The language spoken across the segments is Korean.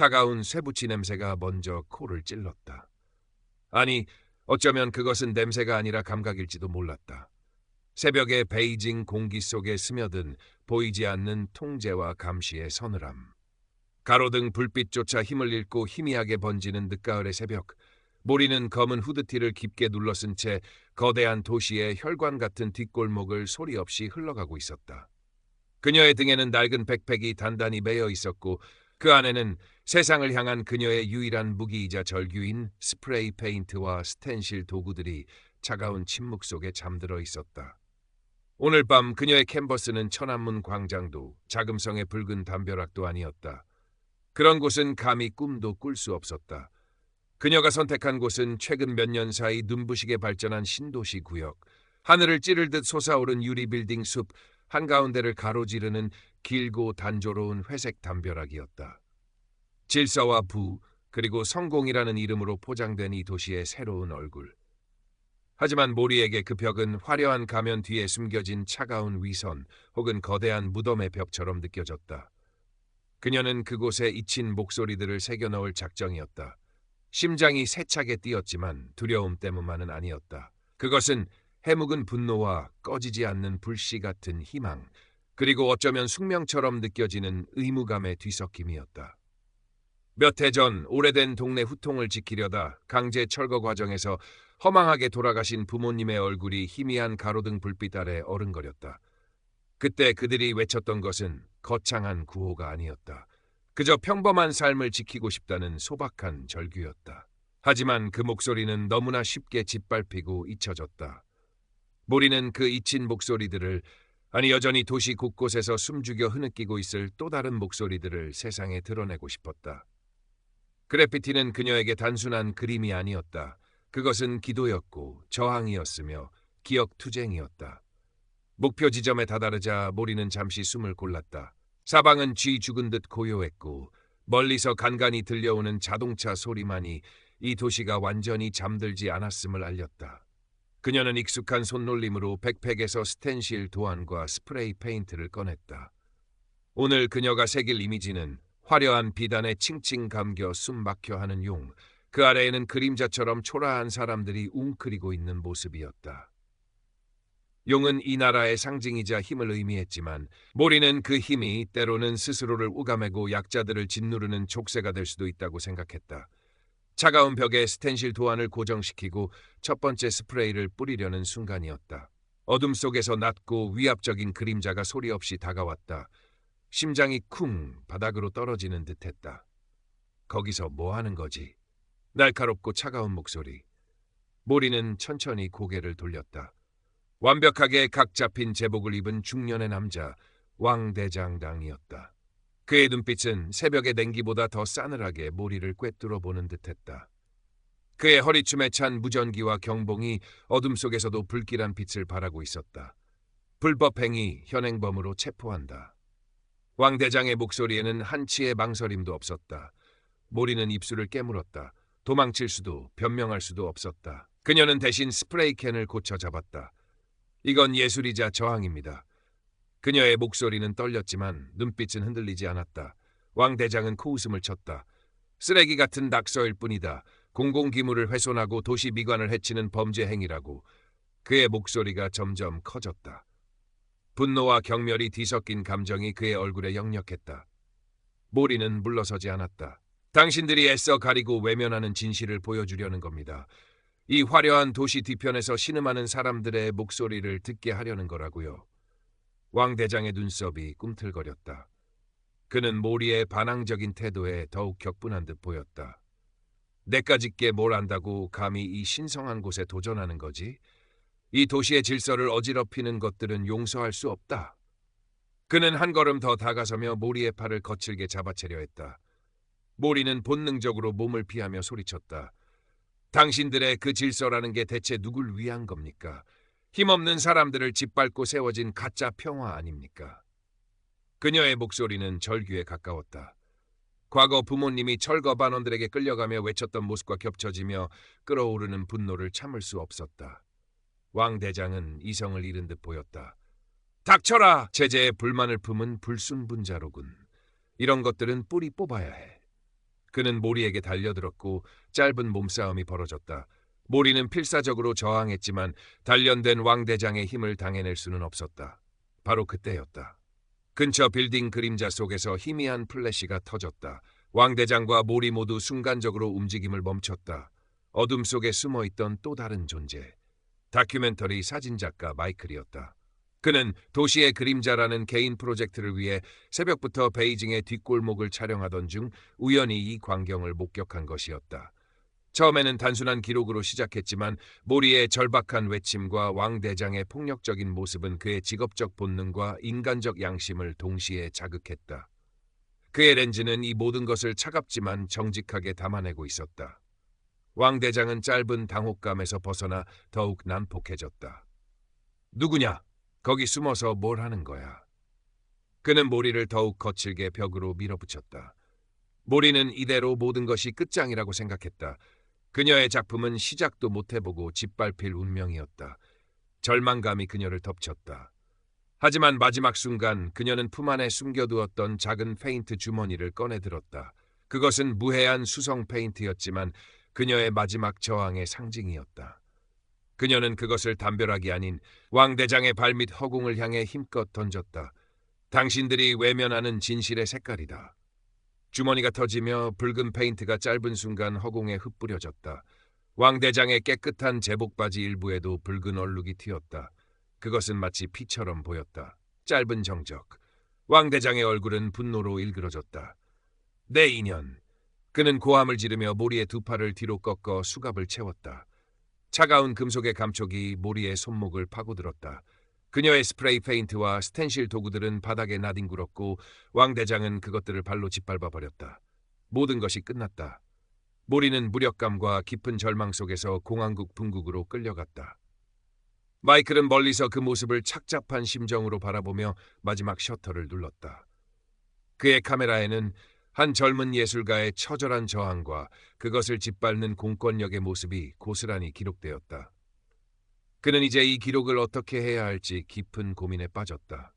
차가운 쇠붙이 냄새가 먼저 코를 찔렀다. 아니, 어쩌면 그것은 냄새가 아니라 감각일지도 몰랐다. 새벽의 베이징 공기 속에 스며든 보이지 않는 통제와 감시의 서늘함. 가로등 불빛조차 힘을 잃고 희미하게 번지는 늦가을의 새벽. 모리는 검은 후드티를 깊게 눌러쓴 채 거대한 도시의 혈관 같은 뒷골목을 소리 없이 흘러가고 있었다. 그녀의 등에는 낡은 백팩이 단단히 매여 있었고 그 안에는 세상을 향한 그녀의 유일한 무기이자 절규인 스프레이 페인트와 스텐실 도구들이 차가운 침묵 속에 잠들어 있었다. 오늘 밤 그녀의 캔버스는 천안문 광장도 자금성의 붉은 담벼락도 아니었다. 그런 곳은 감히 꿈도 꿀 수 없었다. 그녀가 선택한 곳은 최근 몇 년 사이 눈부시게 발전한 신도시 구역, 하늘을 찌를 듯 솟아오른 유리 빌딩 숲 한가운데를 가로지르는 길고 단조로운 회색 담벼락이었다. 질서와 부, 그리고 성공이라는 이름으로 포장된 이 도시의 새로운 얼굴. 하지만 모리에게 그 벽은 화려한 가면 뒤에 숨겨진 차가운 위선 혹은 거대한 무덤의 벽처럼 느껴졌다. 그녀는 그곳에 잊힌 목소리들을 새겨 넣을 작정이었다. 심장이 세차게 뛰었지만 두려움 때문만은 아니었다. 그것은 해묵은 분노와 꺼지지 않는 불씨 같은 희망, 그리고 어쩌면 숙명처럼 느껴지는 의무감의 뒤섞임이었다. 몇 해 전 오래된 동네 후통을 지키려다 강제 철거 과정에서 허망하게 돌아가신 부모님의 얼굴이 희미한 가로등 불빛 아래 어른거렸다. 그때 그들이 외쳤던 것은 거창한 구호가 아니었다. 그저 평범한 삶을 지키고 싶다는 소박한 절규였다. 하지만 그 목소리는 너무나 쉽게 짓밟히고 잊혀졌다. 모리는 그 잊힌 목소리들을 아니 여전히 도시 곳곳에서 숨죽여 흐느끼고 있을 또 다른 목소리들을 세상에 드러내고 싶었다. 그래피티는 그녀에게 단순한 그림이 아니었다. 그것은 기도였고 저항이었으며 기억 투쟁이었다. 목표 지점에 다다르자 모리는 잠시 숨을 골랐다. 사방은 쥐 죽은 듯 고요했고 멀리서 간간히 들려오는 자동차 소리만이 이 도시가 완전히 잠들지 않았음을 알렸다. 그녀는 익숙한 손놀림으로 백팩에서 스텐실 도안과 스프레이 페인트를 꺼냈다. 오늘 그녀가 새길 이미지는 화려한 비단에 칭칭 감겨 숨 막혀 하는 용, 그 아래에는 그림자처럼 초라한 사람들이 웅크리고 있는 모습이었다. 용은 이 나라의 상징이자 힘을 의미했지만 모리는 그 힘이 때로는 스스로를 우가매고 약자들을 짓누르는 족쇄가 될 수도 있다고 생각했다. 차가운 벽에 스텐실 도안을 고정시키고 첫 번째 스프레이를 뿌리려는 순간이었다. 어둠 속에서 낮고 위압적인 그림자가 소리 없이 다가왔다. 심장이 쿵 바닥으로 떨어지는 듯했다. 거기서 뭐 하는 거지? 날카롭고 차가운 목소리. 모리는 천천히 고개를 돌렸다. 완벽하게 각 잡힌 제복을 입은 중년의 남자 왕대장당이었다. 그의 눈빛은 새벽의 냉기보다 더 싸늘하게 모리를 꿰뚫어 보는 듯했다. 그의 허리춤에 찬 무전기와 경봉이 어둠 속에서도 불길한 빛을 발하고 있었다. 불법행위 현행범으로 체포한다. 왕 대장의 목소리에는 한치의 망설임도 없었다. 모리는 입술을 깨물었다. 도망칠 수도 변명할 수도 없었다. 그녀는 대신 스프레이 캔을 고쳐 잡았다. 이건 예술이자 저항입니다. 그녀의 목소리는 떨렸지만 눈빛은 흔들리지 않았다. 왕 대장은 코웃음을 쳤다. 쓰레기 같은 낙서일 뿐이다. 공공기물을 훼손하고 도시 미관을 해치는 범죄 행위라고. 그의 목소리가 점점 커졌다. 분노와 경멸이 뒤섞인 감정이 그의 얼굴에 역력했다. 모리는 물러서지 않았다. 당신들이 애써 가리고 외면하는 진실을 보여주려는 겁니다. 이 화려한 도시 뒤편에서 신음하는 사람들의 목소리를 듣게 하려는 거라고요. 왕 대장의 눈썹이 꿈틀거렸다. 그는 모리의 반항적인 태도에 더욱 격분한 듯 보였다. 내까짓게 뭘 안다고 감히 이 신성한 곳에 도전하는 거지? 이 도시의 질서를 어지럽히는 것들은 용서할 수 없다. 그는 한 걸음 더 다가서며 모리의 팔을 거칠게 잡아채려 했다. 모리는 본능적으로 몸을 피하며 소리쳤다. 당신들의 그 질서라는 게 대체 누굴 위한 겁니까? 힘없는 사람들을 짓밟고 세워진 가짜 평화 아닙니까? 그녀의 목소리는 절규에 가까웠다. 과거 부모님이 철거 반원들에게 끌려가며 외쳤던 모습과 겹쳐지며 끓어오르는 분노를 참을 수 없었다. 왕 대장은 이성을 잃은 듯 보였다. 닥쳐라! 제재에 불만을 품은 불순분자로군. 이런 것들은 뿌리 뽑아야 해. 그는 모리에게 달려들었고 짧은 몸싸움이 벌어졌다. 모리는 필사적으로 저항했지만 단련된 왕대장의 힘을 당해낼 수는 없었다. 바로 그때였다. 근처 빌딩 그림자 속에서 희미한 플래시가 터졌다. 왕대장과 모리 모두 순간적으로 움직임을 멈췄다. 어둠 속에 숨어있던 또 다른 존재. 다큐멘터리 사진작가 마이클이었다. 그는 도시의 그림자라는 개인 프로젝트를 위해 새벽부터 베이징의 뒷골목을 촬영하던 중 우연히 이 광경을 목격한 것이었다. 처음에는 단순한 기록으로 시작했지만 모리의 절박한 외침과 왕대장의 폭력적인 모습은 그의 직업적 본능과 인간적 양심을 동시에 자극했다. 그의 렌즈는 이 모든 것을 차갑지만 정직하게 담아내고 있었다. 왕대장은 짧은 당혹감에서 벗어나 더욱 난폭해졌다. 누구냐? 거기 숨어서 뭘 하는 거야? 그는 모리를 더욱 거칠게 벽으로 밀어붙였다. 모리는 이대로 모든 것이 끝장이라고 생각했다. 그녀의 작품은 시작도 못해보고 짓밟힐 운명이었다. 절망감이 그녀를 덮쳤다. 하지만 마지막 순간 그녀는 품 안에 숨겨두었던 작은 페인트 주머니를 꺼내들었다. 그것은 무해한 수성 페인트였지만 그녀의 마지막 저항의 상징이었다. 그녀는 그것을 담벼락이 아닌 왕대장의 발밑 허공을 향해 힘껏 던졌다. 당신들이 외면하는 진실의 색깔이다. 주머니가 터지며 붉은 페인트가 짧은 순간 허공에 흩뿌려졌다. 왕대장의 깨끗한 제복 바지 일부에도 붉은 얼룩이 튀었다. 그것은 마치 피처럼 보였다. 짧은 정적. 왕대장의 얼굴은 분노로 일그러졌다. 내 인연. 그는 고함을 지르며 모리의 두 팔을 뒤로 꺾어 수갑을 채웠다. 차가운 금속의 감촉이 모리의 손목을 파고들었다. 그녀의 스프레이 페인트와 스텐실 도구들은 바닥에 나뒹굴었고 왕대장은 그것들을 발로 짓밟아 버렸다. 모든 것이 끝났다. 모리는 무력감과 깊은 절망 속에서 공항국 분국으로 끌려갔다. 마이클은 멀리서 그 모습을 착잡한 심정으로 바라보며 마지막 셔터를 눌렀다. 그의 카메라에는 한 젊은 예술가의 처절한 저항과 그것을 짓밟는 공권력의 모습이 고스란히 기록되었다. 그는 이제 이 기록을 어떻게 해야 할지 깊은 고민에 빠졌다.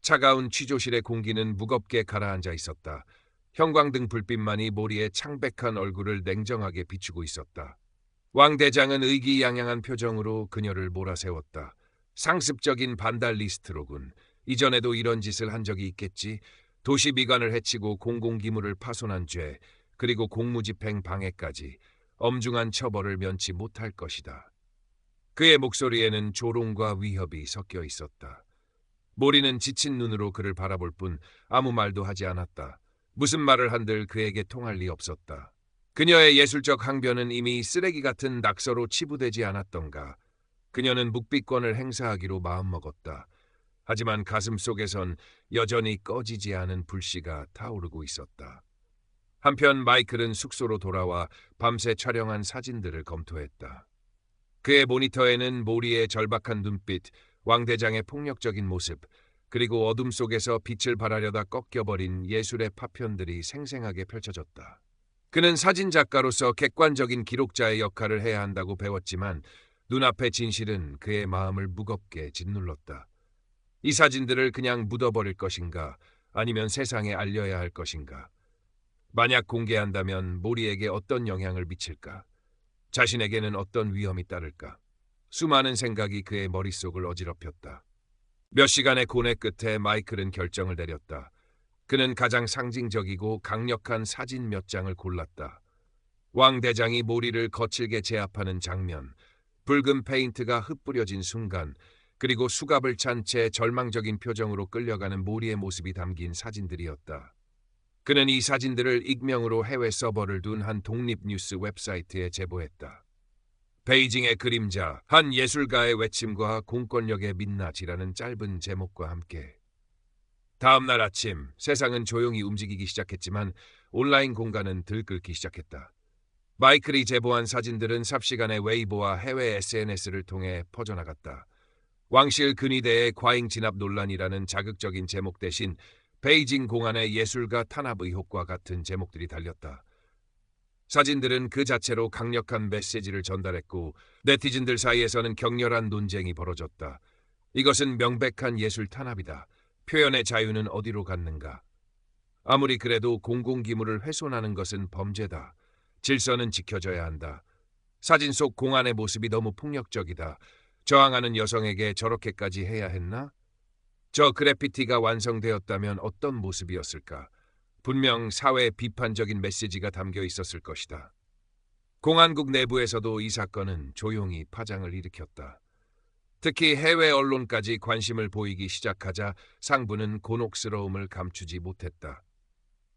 차가운 취조실의 공기는 무겁게 가라앉아 있었다. 형광등 불빛만이 모리의 창백한 얼굴을 냉정하게 비추고 있었다. 왕 대장은 의기양양한 표정으로 그녀를 몰아세웠다. 상습적인 반달리스트로군. 이전에도 이런 짓을 한 적이 있겠지. 도시 미관을 해치고 공공기물을 파손한 죄, 그리고 공무집행 방해까지 엄중한 처벌을 면치 못할 것이다. 그의 목소리에는 조롱과 위협이 섞여 있었다. 모리는 지친 눈으로 그를 바라볼 뿐 아무 말도 하지 않았다. 무슨 말을 한들 그에게 통할 리 없었다. 그녀의 예술적 항변은 이미 쓰레기 같은 낙서로 치부되지 않았던가. 그녀는 묵비권을 행사하기로 마음먹었다. 하지만 가슴 속에선 여전히 꺼지지 않은 불씨가 타오르고 있었다. 한편 마이클은 숙소로 돌아와 밤새 촬영한 사진들을 검토했다. 그의 모니터에는 모리의 절박한 눈빛, 왕대장의 폭력적인 모습, 그리고 어둠 속에서 빛을 발하려다 꺾여버린 예술의 파편들이 생생하게 펼쳐졌다. 그는 사진작가로서 객관적인 기록자의 역할을 해야 한다고 배웠지만 눈앞의 진실은 그의 마음을 무겁게 짓눌렀다. 이 사진들을 그냥 묻어버릴 것인가 아니면 세상에 알려야 할 것인가. 만약 공개한다면 모리에게 어떤 영향을 미칠까? 자신에게는 어떤 위험이 따를까? 수많은 생각이 그의 머릿속을 어지럽혔다. 몇 시간의 고뇌 끝에 마이클은 결정을 내렸다. 그는 가장 상징적이고 강력한 사진 몇 장을 골랐다. 왕 대장이 모리를 거칠게 제압하는 장면, 붉은 페인트가 흩뿌려진 순간, 그리고 수갑을 찬 채 절망적인 표정으로 끌려가는 모리의 모습이 담긴 사진들이었다. 그는 이 사진들을 익명으로 해외 서버를 둔 한 독립 뉴스 웹사이트에 제보했다. 베이징의 그림자, 한 예술가의 외침과 공권력의 민낯이라는 짧은 제목과 함께 다음 날 아침 세상은 조용히 움직이기 시작했지만 온라인 공간은 들끓기 시작했다. 마이클이 제보한 사진들은 삽시간에 웨이보와 해외 SNS를 통해 퍼져나갔다. 왕실 근위대의 과잉 진압 논란이라는 자극적인 제목 대신 베이징 공안의 예술가 탄압 의혹과 같은 제목들이 달렸다. 사진들은 그 자체로 강력한 메시지를 전달했고 네티즌들 사이에서는 격렬한 논쟁이 벌어졌다. 이것은 명백한 예술 탄압이다. 표현의 자유는 어디로 갔는가? 아무리 그래도 공공기물을 훼손하는 것은 범죄다. 질서는 지켜져야 한다. 사진 속 공안의 모습이 너무 폭력적이다. 저항하는 여성에게 저렇게까지 해야 했나? 저 그래피티가 완성되었다면 어떤 모습이었을까? 분명 사회 비판적인 메시지가 담겨 있었을 것이다. 공안국 내부에서도 이 사건은 조용히 파장을 일으켰다. 특히 해외 언론까지 관심을 보이기 시작하자 상부는 곤혹스러움을 감추지 못했다.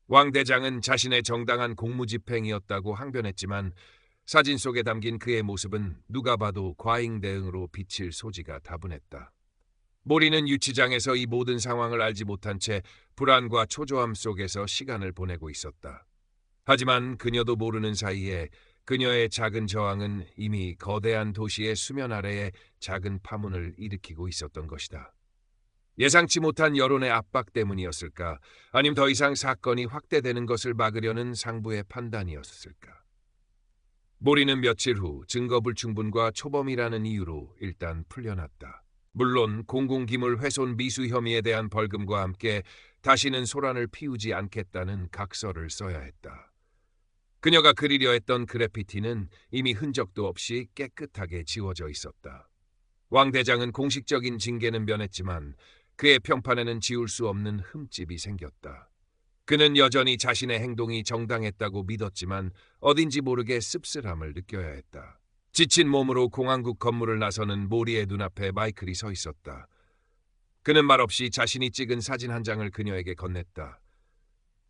왕 대장은 자신의 정당한 공무집행이었다고 항변했지만 사진 속에 담긴 그의 모습은 누가 봐도 과잉 대응으로 비칠 소지가 다분했다. 모리는 유치장에서 이 모든 상황을 알지 못한 채 불안과 초조함 속에서 시간을 보내고 있었다. 하지만 그녀도 모르는 사이에 그녀의 작은 저항은 이미 거대한 도시의 수면 아래에 작은 파문을 일으키고 있었던 것이다. 예상치 못한 여론의 압박 때문이었을까? 아님 더 이상 사건이 확대되는 것을 막으려는 상부의 판단이었을까? 모리는 며칠 후 증거불충분과 초범이라는 이유로 일단 풀려났다. 물론 공공기물 훼손 미수 혐의에 대한 벌금과 함께 다시는 소란을 피우지 않겠다는 각서를 써야 했다. 그녀가 그리려 했던 그래피티는 이미 흔적도 없이 깨끗하게 지워져 있었다. 왕 대장은 공식적인 징계는 면했지만 그의 평판에는 지울 수 없는 흠집이 생겼다. 그는 여전히 자신의 행동이 정당했다고 믿었지만 어딘지 모르게 씁쓸함을 느껴야 했다. 지친 몸으로 공항국 건물을 나서는 모리의 눈앞에 마이클이 서 있었다. 그는 말없이 자신이 찍은 사진 한 장을 그녀에게 건넸다.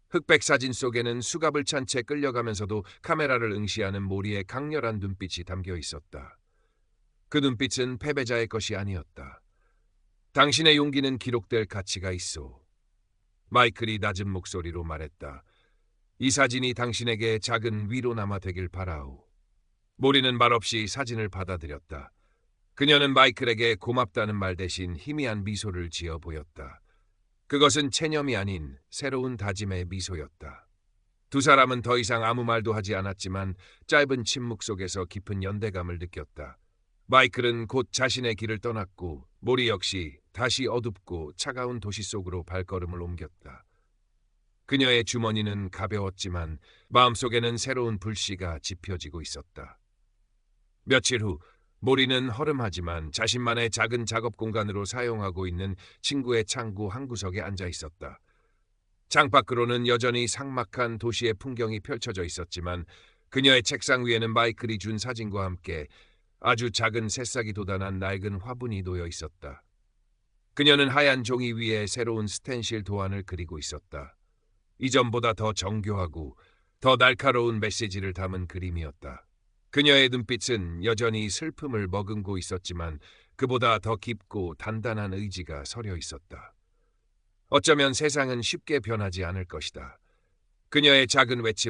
흑백 사진 속에는 수갑을 찬 채 끌려가면서도 카메라를 응시하는 모리의 강렬한 눈빛이 담겨 있었다. 그 눈빛은 패배자의 것이 아니었다. 당신의 용기는 기록될 가치가 있어. 마이클이 낮은 목소리로 말했다. 이 사진이 당신에게 작은 위로나마 되길 바라오. 모리는 말없이 사진을 받아들였다. 그녀는 마이클에게 고맙다는 말 대신 희미한 미소를 지어 보였다. 그것은 체념이 아닌 새로운 다짐의 미소였다. 두 사람은 더 이상 아무 말도 하지 않았지만 짧은 침묵 속에서 깊은 연대감을 느꼈다. 마이클은 곧 자신의 길을 떠났고 모리 역시 다시 어둡고 차가운 도시 속으로 발걸음을 옮겼다. 그녀의 주머니는 가벼웠지만 마음속에는 새로운 불씨가 지펴지고 있었다. 며칠 후 모리는 허름하지만 자신만의 작은 작업 공간으로 사용하고 있는 친구의 창구 한 구석에 앉아 있었다. 창밖으로는 여전히 삭막한 도시의 풍경이 펼쳐져 있었지만 그녀의 책상 위에는 마이클이 준 사진과 함께 아주 작은 새싹이 돋아난 낡은 화분이 놓여 있었다. 그녀는 하얀 종이 위에 새로운 스텐실 도안을 그리고 있었다. 이전보다 더 정교하고 더 날카로운 메시지를 담은 그림이었다. 그녀의 눈빛은 여전히 슬픔을 머금고 있었지만 그보다 더 깊고 단단한 의지가 서려 있었다. 어쩌면 세상은 쉽게 변하지 않을 것이다. 그녀의 작은 외침